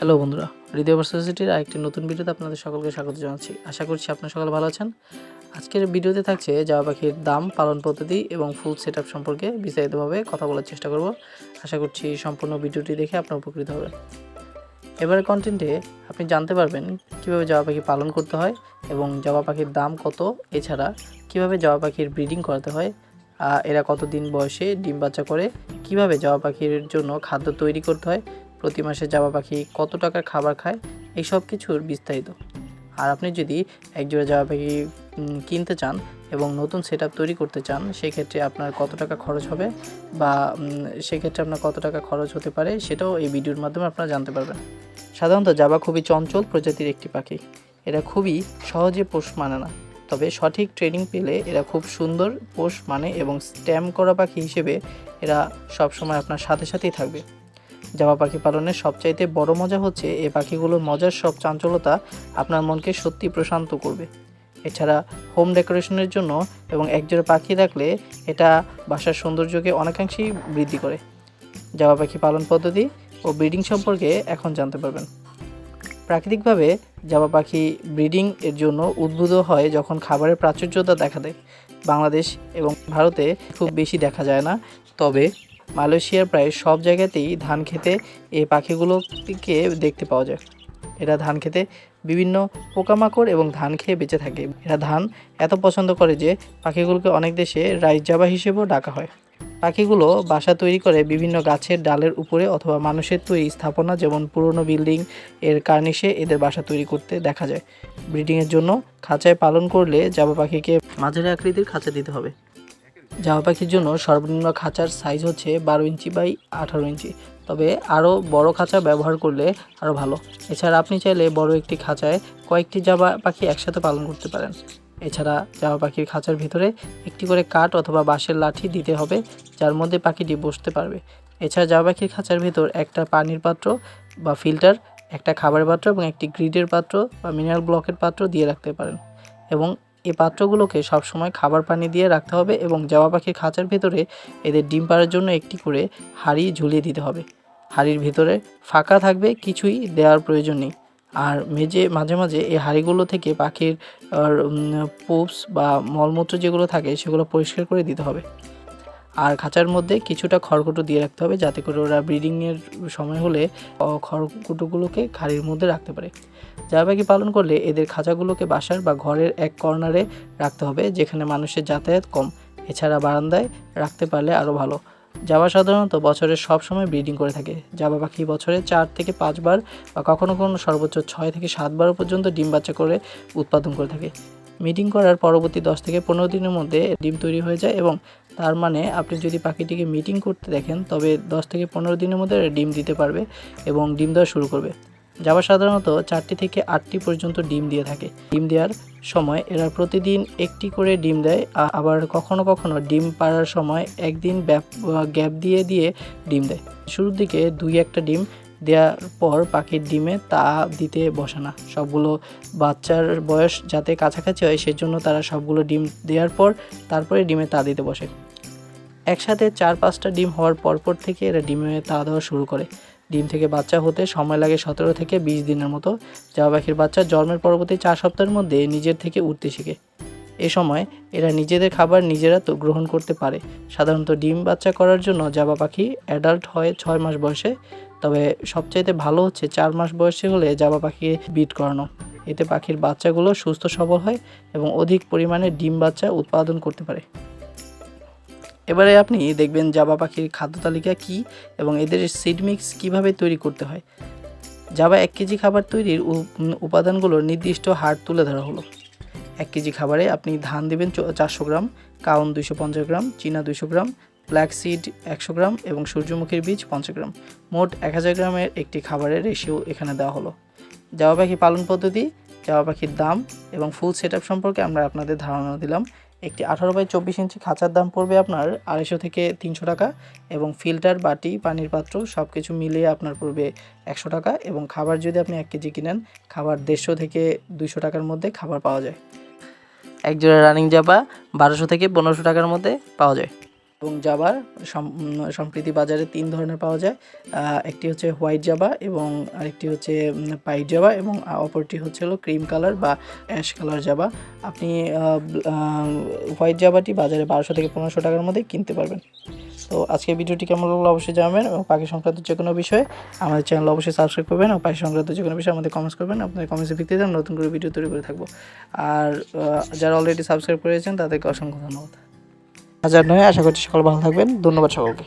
Hello বন্ধুরা, হৃদয় ভার্সিটির আরেকটি নতুন ভিডিওতে আপনাদের সকলকে স্বাগত জানাচ্ছি। আশা করছি আপনারা সকলে ভালো আছেন। আজকের ভিডিওতে থাকছে জামা পাখির দাম, পালন পদ্ধতি এবং ফুল সেট সম্পর্কে বিস্তারিতভাবে কথা বলার চেষ্টা করব। আশা করছি সম্পূর্ণ ভিডিওটি দেখে আপনার উপকৃত হবেন। এবারে কন্টেন্টে আপনি জানতে পারবেন কীভাবে জামা পাখি পালন করতে হয় এবং জামা পাখির দাম কত, এছাড়া কীভাবে জামা পাখির ব্রিডিং করাতে হয় এরা কতদিন বয়সে, ডিম বাচ্চা করে, কীভাবে জামা পাখির জন্য খাদ্য তৈরি করতে হয় প্রতি মাসে জামা পাখি কত টাকার খাবার খায়, এই সব কিছুর বিস্তারিত। আর আপনি যদি একজোড়া জামা পাখি কিনতে চান এবং নতুন সেট তৈরি করতে চান, সেক্ষেত্রে আপনার কত টাকা খরচ হবে বা সেক্ষেত্রে আপনার কত টাকা খরচ হতে পারে সেটাও এই ভিডিওর মাধ্যমে আপনারা জানতে পারবেন। সাধারণত জাবা খুবই চঞ্চল প্রজাতির একটি পাখি। এরা খুবই সহজে পোষ মানে না, তবে সঠিক ট্রেনিং পেলে এরা খুব সুন্দর পোষ মানে এবং স্ট্যাম্প করা পাখি হিসেবে এরা সবসময় আপনার সাথে সাথেই থাকবে। জামা পাখি পালনের সবচাইতে বড় মজা হচ্ছে এই পাখিগুলোর মজার সব চাঞ্চলতা আপনার মনকে সত্যি প্রশান্ত করবে। এছাড়া হোম ডেকোরেশনের জন্য এবং একজোড়া পাখি রাখলে এটা বাসার সৌন্দর্যকে অনেকাংশেই বৃদ্ধি করে। জামা পাখি পালন পদ্ধতি ও ব্রিডিং সম্পর্কে এখন জানতে পারবেন। প্রাকৃতিকভাবে জামা পাখি ব্রিডিং এর জন্য উদ্ভূত হয় যখন খাবারের প্রাচুর্যতা দেখা দেয়। বাংলাদেশ এবং ভারতে খুব বেশি দেখা যায় না। তবে মালয়েশিয়ার প্রায় সব জায়গাতেই ধান খেতে এই পাখিগুলোকে দেখতে পাওয়া যায়। এরা ধান খেতে বিভিন্ন পোকামাকড় এবং ধান খেয়ে বেঁচে থাকে। এরা ধান এত পছন্দ করে যে পাখিগুলোকে অনেক দেশে রাইস জাবা হিসেবেও ডাকা হয়। পাখিগুলো বাসা তৈরি করে বিভিন্ন গাছের ডালের উপরে অথবা মানুষের তৈরি স্থাপনা, যেমন পুরনো বিল্ডিং এর কার্নিশে এদের বাসা তৈরি করতে দেখা যায়। ব্রিডিংয়ের জন্য খাঁচায় পালন করলে জাবা পাখিকে মাঝারি আকৃতির খাঁচা দিতে হবে। জামা পাখির জন্য সর্বনিম্ন খাঁচার সাইজ হচ্ছে বারো ইঞ্চি বাই আঠারো ইঞ্চি। তবে আরও বড় খাঁচা ব্যবহার করলে আরও ভালো। এছাড়া আপনি চাইলে বড় একটি খাঁচায় কয়েকটি জামা পাখি একসাথে পালন করতে পারেন। এছাড়া জামা পাখির খাঁচার ভিতরে একটি করে কাঠ অথবা বাঁশের লাঠি দিতে হবে, যার মধ্যে পাখিটি বসতে পারবে। এছাড়া জামা পাখির খাঁচার ভিতর একটা পানির পাত্র বা ফিল্টার একটা খাবারের পাত্র এবং একটি গ্রিডের পাত্র বা মিনারেল ব্লকের পাত্র দিয়ে রাখতে পারেন। এবং এই পাত্রগুলোকে সবসময় খাবার পানি দিয়ে রাখতে হবে এবং জবা পাখির খাঁচার ভেতরে এদের ডিম পাড়ার জন্য একটি করে হাড়ি ঝুলিয়ে দিতে হবে। হাড়ির ভেতরে ফাঁকা থাকবে কিছুই দেওয়ার প্রয়োজন নেই। আর মেঝে, মাঝে মাঝে এই হাঁড়িগুলো থেকে পাখির পুপস বা মলমূত্র যেগুলো থাকে সেগুলো পরিষ্কার করে দিতে হবে। আর খাঁচার মধ্যে কিছুটা খড়কুটো দিয়ে রাখতে হবে যাতে করে ওরা ব্রিডিংয়ের সময় হলে খড়কুটোগুলোকে হাঁড়ির মধ্যে রাখতে পারে। পাখি পালন করলে এদের খাঁচাগুলোকে বাসার বা ঘরের এক কর্নারে রাখতে হবে, যেখানে মানুষের যাতায়াত কম। এছাড়া বারান্দায় রাখতে পারলে আরও ভালো। জাবা সাধারণত বছরের সব সময় ব্রিডিং করে থাকে। জাবা পাখি বছরে চার থেকে পাঁচবার বা কখনো কখনো সর্বোচ্চ ছয় থেকে সাতবার পর্যন্ত ডিম বাচ্চা করে উৎপাদন করে থাকে। মিটিং করার পরবর্তী দশ থেকে পনেরো দিনের মধ্যে ডিম তৈরি হয়ে যায় এবং তার মানে আপনি যদি পাখিটিকে মিটিং করতে দেখেন, তবে দশ থেকে পনেরো দিনের মধ্যে ডিম দিতে পারবে এবং ডিম দেওয়া শুরু করবে। জাবা সাধারণত চারটি থেকে আটটি পর্যন্ত ডিম দিয়ে থাকে, ডিম দেওয়ার সময় এরা প্রতিদিন একটি করে ডিম দেয় আবার কখনো কখনো ডিম পাড়ার সময় একদিন ব্যাপ গ্যাপ দিয়ে দিয়ে ডিম দেয়। শুরুর দিকে দুই একটা ডিম দেওয়ার পর পাখির ডিমে তা দিতে বসে না। সবগুলো বাচ্চার বয়স যাতে কাছাকাছি হয়, সেজন্য তারা সবগুলো ডিম দেওয়ার পর তারপরে ডিমে তা দিতে বসে। একসাথে চার পাঁচটা ডিম হওয়ার পরপর থেকে এরা ডিমে তা দেওয়া শুরু করে। ডিম থেকে বাচ্চা হতে সময় লাগে সতেরো থেকে বিশ দিনের মতো। জামা পাখির বাচ্চা জন্মের পরবর্তী চার সপ্তাহের মধ্যে নিজের থেকে উঠতে শিখে। এ সময় এরা নিজেদের খাবার নিজেরা তো গ্রহণ করতে পারে। সাধারণত ডিম বাচ্চা করার জন্য জাবা পাখি অ্যাডাল্ট হয় ছয় মাস বয়সে। তবে সবচাইতে ভালো হচ্ছে চার মাস বয়সে হলে জাবা পাখিকে বিট করানো। এতে পাখির বাচ্চাগুলো সুস্থ, সবল হয় এবং অধিক পরিমাণে ডিম বাচ্চা উৎপাদন করতে পারে। এবারে আপনি দেখবেন জাবা পাখির খাদ্য তালিকা কী এবং এদের সিড মিক্স কীভাবে তৈরি করতে হয়। জাবা এক কেজি খাবার তৈরির উপাদানগুলোর নির্দিষ্ট হার তুলে ধরা হলো। এক কেজি খাবারে আপনি ধান দেবেন চারশো গ্রাম, কাউন দুইশো পঞ্চাশ গ্রাম, চীনা দুইশো গ্রাম ব্ল্যাক সিড একশো গ্রাম এবং সূর্যমুখীর বীজ পঞ্চাশ গ্রাম। মোট এক হাজার গ্রামের একটি খাবারের রেশিও এখানে দেওয়া হলো। জাবা পাখি পালন পদ্ধতি জাবা পাখির দাম এবং ফুল সেট সম্পর্কে আমরা আপনাদের ধারণা দিলাম। একটি আঠারো বাই চব্বিশ ইঞ্চি খাঁচার দাম পড়বে আপনার আড়াইশো থেকে তিনশো টাকা এবং ফিল্টার বাটি, পানির পাত্র সব কিছু মিলিয়ে আপনার পড়বে একশো টাকা এবং খাবার যদি আপনি এক কেজি কিনেন, খাবার দেড়শো থেকে দুইশো টাকার মধ্যে খাবার পাওয়া যায়। এক জোড়া রানিং জাবা বারোশো থেকে পনেরোশো টাকার মধ্যে পাওয়া যায়। এবং জাবার সম্প্রীতি বাজারে তিন ধরনের পাওয়া যায়। একটি হচ্ছে হোয়াইট জাবা এবং আরেকটি হচ্ছে পাইট জাবা এবং অপরটি হচ্ছে হলো ক্রিম কালার বা অ্যাশ কালার জাবা। আপনি হোয়াইট জাবাটি বাজারে বারোশো থেকে পনেরোশো টাকার মধ্যে কিনতে পারবেন। তো আজকে ভিডিওটি কেমন লাগল অবশ্যই জানাবেন এবং পাখি সংক্রান্ত যে কোনো বিষয়ে আমাদের চ্যানেল অবশ্যই সাবস্ক্রাইব করবেন এবং পাখি সংক্রান্ত যে কোনো বিষয়ে আমাদের কমেন্টস করবেন। আপনাদের কমেন্টসের ভিত্তিতে আমরা নতুন করে ভিডিও তৈরি করে থাকব। আর যারা অলরেডি সাবস্ক্রাইব করেছেন তাদেরকে অসংখ্য ধন্যবাদ। হাজার নয় আশা করছি সকল ভালো থাকবেন। ধন্যবাদ সকলকে।